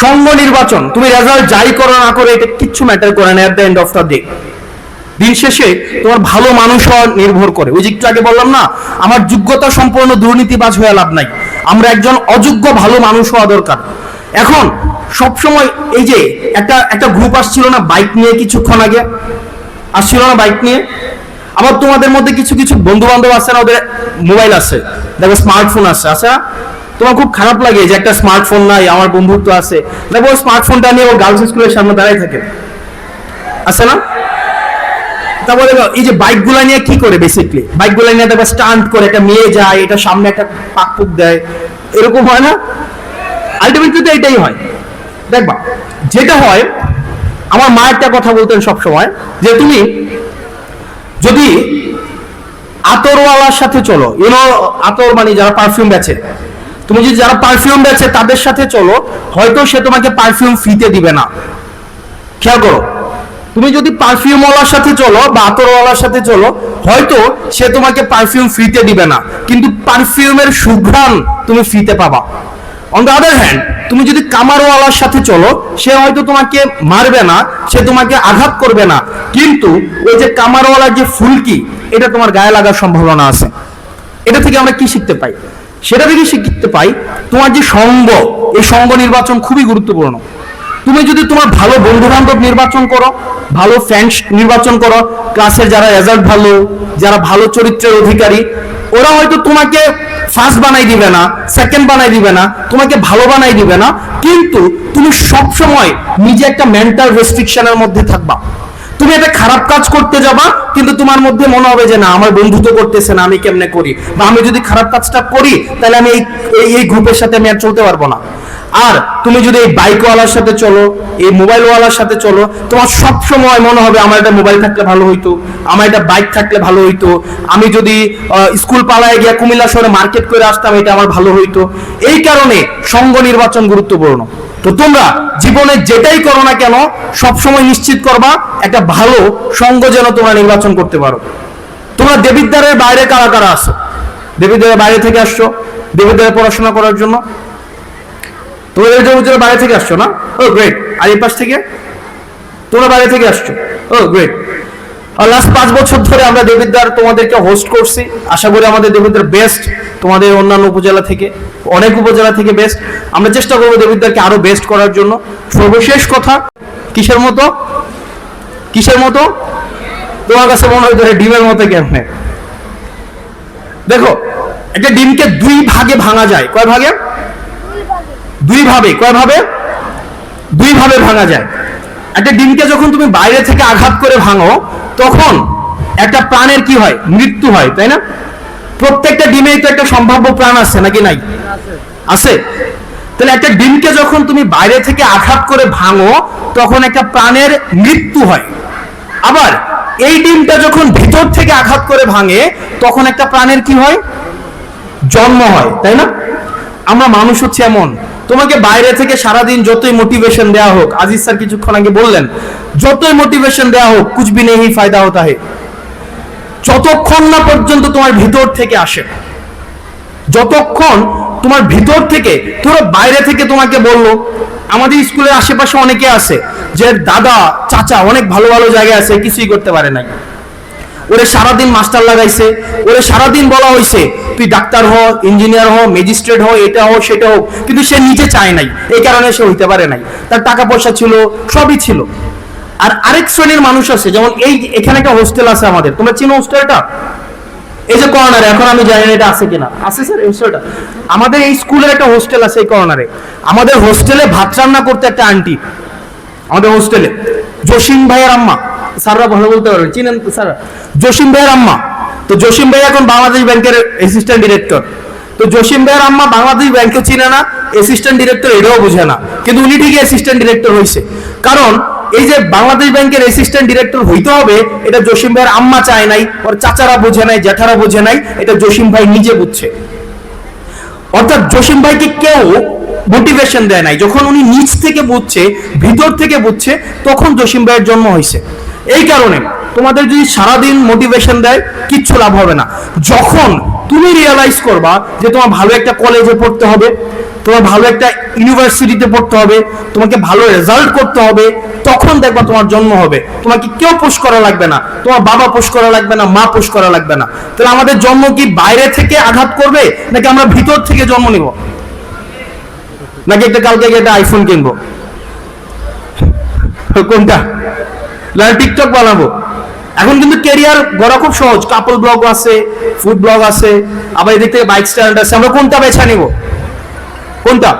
সঙ্গ নির্বাচন, তুমি রেজাল্ট যাই করো না করে, এটা কিচ্ছু ম্যাটার করে না at the end of the day দিন শেষে তোমার ভালো মানুষ হওয়া নির্ভর করে। ওই যে একটু আগে বললাম না, আমার যোগ্যতা সম্পূর্ণ দুর্নীতিবাজ হয়ে লাভ নাই। আমরা একজন অযোগ্য ভালো মানুষ হওয়া দরকার। এখন, সবসময় এই যে একটা একটা গ্রুপ আসছিল না বাইক নিয়ে কিছুক্ষণ আগে? আসছিল না বাইক নিয়ে? আবার তোমাদের মধ্যে কিছু কিছু বন্ধু বান্ধব আছে না? ওদের মোবাইল আছে। দেখো স্মার্টফোন আছে। না? তোমার খুব খারাপ লাগে যে একটা স্মার্টফোন নাই, আমার বন্ধুত্ব আছে। দেখো স্মার্টফোনটা নিয়ে ও গার্লস স্কুলের সামনে দাঁড়াই থাকে। আছে না? তারপরে এই যে বাইকগুলা নিয়ে কি করে বেসিকলি বাইকগুলা নিয়ে দেখো স্টান্ট করে, একটা মেয়ে যায়, এটা সামনে একটা পাকপুক দেয়। এরকম হয় না? আলটিমেটলি তো এটাই হয়। দেখবা, যেটা হয়, আমার মা একটা কথা বলতেন সব সময় যে তুমি যদি আতরওয়ালার সাথে চলো ইউনো আতর মানে যারা পারফিউম বেচে তুমি যদি যারা পারফিউম বেচে তাদের সাথে চলো, হয়তো সে তোমাকে পারফিউম ফ্রিতে দিবে না। খেয়াল করো। তুমি যদি পারফিউমওয়ালার সাথে চলো বা আতরওয়ালার সাথে চলো, হয়তো সে তোমাকে পারফিউম ফ্রিতে দিবে না। কিন্তু পারফিউমের সুঘ্রাণ তুমি ফ্রিতে পাবা। অন দ্য আদার হ্যান্ড তুমি যদি কামারওয়ালার সাথে চলো, সে হয়তো তোমাকে মারবে না, সে তোমাকে আঘাত করবে না। কিন্তু ওই যে কামারওয়ালার যে ফুলকি, এটা তোমার গায়ে লাগার সম্ভাবনা আছে। এটা থেকে আমরা কি শিখতে পাই? সেটা থেকে শিখতে পাই। তোমার যে সঙ্গ, এই সঙ্গ নির্বাচন খুবই গুরুত্বপূর্ণ। তুমি যদি তোমার ভালো বন্ধু বান্ধব নির্বাচন করো, ভালো ফ্রেন্ডস নির্বাচন করো ক্লাসের যারা রেজাল্ট ভালো, যারা ভালো চরিত্রের অধিকারী, ওরা হয়তো তোমাকে ফার্স্ট বানাই দিবে না সেকেন্ড বানাই দিবে না, তোমাকে ভালো বানাই দিবে না, কিন্তু তুমি সব সময় নিজে একটা মেন্টাল রেস্ট্রিকশনের মধ্যে থাকবা। তুমি একটা খারাপ কাজ করতে যাবা, কিন্তু তোমার মধ্যে মনে হবে যে না, আমার বন্ধু তো করতেছে না, আমি কেমনে করি? বা আমি যদি খারাপ কাজটা করি, তাহলে আমি এই, এই- গ্রুপের সাথে আমি আর চলতে পারব না। আর তুমি যদি এই বাইকওয়ালার সাথে চলো, এই মোবাইলওয়ালার সাথে চলো, তোমার সব সময় মনে হবে আমার একটা মোবাইল থাকলে ভালো হইতো, আমার একটা বাইক থাকলে ভালো হইতো, আমি যদি স্কুল পালায় গিয়া কুমিল্লা শহরে মার্কেট করে আসতাম, এটা আমার ভালো হইতো। এই কারণে সঙ্গ নির্বাচন গুরুত্বপূর্ণ। তো তোমরা জীবনে যেটাই করো না কেন, সবসময় নিশ্চিত করবা একটা ভালো সঙ্গ যেন তোমরা নির্বাচন করতে পারো। তোমরা দেবিদ্বারের বাইরে কারা কারা আসো দেবিদ্বারের বাইরে থেকে আসছো? দেবিদ্বারে পড়াশোনা করার জন্য? দেবিদ্বারের বাইরে থেকে আসছো না? ও গ্রেট আর এই পাশ থেকে? তোমরা বাইরে থেকে আসছো? ও গ্রেট আর লাস্ট পাঁচ বছর ধরে আমরা দেবিদ্বার তোমাদেরকে হোস্ট করছি। আশা করি আমাদের দেবিদ্বার বেস্ট তোমাদের অন্যান্য উপজেলা থেকে, অনেক উপজেলা থেকে বেস্ট আমরা চেষ্টা করব দেবিদ্বারকে আরও বেস্ট করার জন্য। সর্বশেষ কথা, কিসের মতো? কিসের মতো? তোমার কাছে মনে হয় ডিমের মতো কেমনে দেখো, একটা ডিমকে দুই ভাগে ভাঙা যায়। কয় ভাগে? দুই ভাবে কয় ভাবে দুই ভাবে ভাঙা যায়। একটা ডিমকে যখন তুমি বাইরে থেকে আঘাত করে ভাঙো, তখন একটা প্রাণের কি হয়? মৃত্যু হয়, তাই না? প্রত্যেকটা ডিমেই তো একটা সম্ভাব্য প্রাণ আছে, নাকি নাই? আছে। তাহলে একটা ডিমকে যখন তুমি বাইরে থেকে আঘাত করে ভাঙো, তখন একটা প্রাণের মৃত্যু হয়। আবার এই ডিমটা যখন ভিতর থেকে আঘাত করে ভাঙে, তখন একটা প্রাণের কি হয়? জন্ম হয়, তাই না? আমরা মানুষ হচ্ছে এমন। তোমাকে বাইরে থেকে সারাদিন যতই মোটিভেশন দেওয়া হোক, আজিজ স্যার কিছুক্ষণ আগে বললেন, যতই মোটিভেশন দেওয়া হোক কুছ ভি নেই, ফায়দা হতা হে। যতক্ষণ না পর্যন্ত তোমার ভিতর থেকে আসে যতক্ষণ তোমার ভিতর থেকে ধরো বাইরে থেকে তোমাকে বলল। আমাদের স্কুলের আশেপাশে অনেকে আছে, যে দাদা, চাচা অনেক ভালো ভালো জায়গায় আছে, কিছুই করতে পারে নাই। ওরে সারাদিন মাস্টার লাগাইছে, ওরে সারাদিন বলা হয়েছে তুই ডাক্তার হ, ইঞ্জিনিয়ার হ, ম্যাজিস্ট্রেট হ, এটা হোক সেটা হোক কিন্তু সে নিজে চায় নাই, এই কারণে সে হইতে পারে নাই। তার টাকা পয়সা ছিল, সবই ছিল। আর আরেক শ্রেণির মানুষ আছে, যেমন এই এখানে একটা হোস্টেল আছে আমাদের, তোমরা চিনো হোস্টেলটা? এই যে কর্নারে এখন আমি জানি না এটা আছে কিনা। আছে স্যার এই হোস্টেলটা আমাদের এই স্কুলের একটা হোস্টেল আছে এই কর্নারে আমাদের হোস্টেলে ভাত রান্না করতে একটা আন্টি আমাদের হোস্টেলে জসিম ভাইয়ের আম্মা। স্যাররা ভালো বলতে পারবে। চিনেন তো স্যার জসিম ভাইয়ের আম্মা। তো জসিম ভাই এখন বাংলাদেশ ব্যাংকের অ্যাসিস্ট্যান্ট ডিরেক্টর তো জসিম ভাইয়ের আম্মা বাংলাদেশ ব্যাংকে চিনে না অ্যাসিস্ট্যান্ট ডিরেক্টর এটাও বুঝে না। কিন্তু উনি ঠিকই অ্যাসিস্ট্যান্ট ডিরেক্টর হয়েছে কারণ এই যে বাংলাদেশ ব্যাংকের অ্যাসিস্ট্যান্ট ডিরেক্টর হইতে হবে, এটা জসিম ভাইয়ের আম্মা চায় নাই, ওর চাচারা বোঝে নাই জ্যাঠারা বোঝে নাই, এটা জসিম ভাই নিজে বুঝছে। অর্থাৎ জসিম ভাইকে কেউ মোটিভেশন দেয় নাই। যখন উনি নিচ থেকে বুঝছে, ভিতর থেকে বুঝছে, তখন জসিম ভাইয়ের জন্ম হয়েছে। এই কারণে তোমাদের যদি সারাদিন মোটিভেশন দেয়, কিচ্ছু লাভ হবে না। যখন তুমি রিয়েলাইজ করবা যে তোমার ভালো একটা কলেজে পড়তে হবে, তোমার ভালো একটা ইউনিভার্সিটিতে পড়তে হবে, তোমাকে ভালো রেজাল্ট করতে হবে তখন দেখবা তোমার জন্ম হবে। তোমাকে কেউ পুশ করা লাগবে না। তোমার বাবা পুশ করা লাগবে না, মা পুশ করা লাগবে না। তাহলে আমাদের জন্ম কি বাইরে থেকে আঘাত করবে, নাকি আমরা ভিতর থেকে জন্ম নিব? নাকি একটা কালকে একটা আইফোন কিনবো? কোনটা? টিকটক বানাবো। এখন কিন্তু ক্যারিয়ার গড়া খুব সহজ। কাপল ব্লগ আছে ফুড ব্লগ আছে, আবার এদিক থেকে বাইক স্ট্যান্ড আছে। আমরা কোনটা বেছে নিব? কোনটা?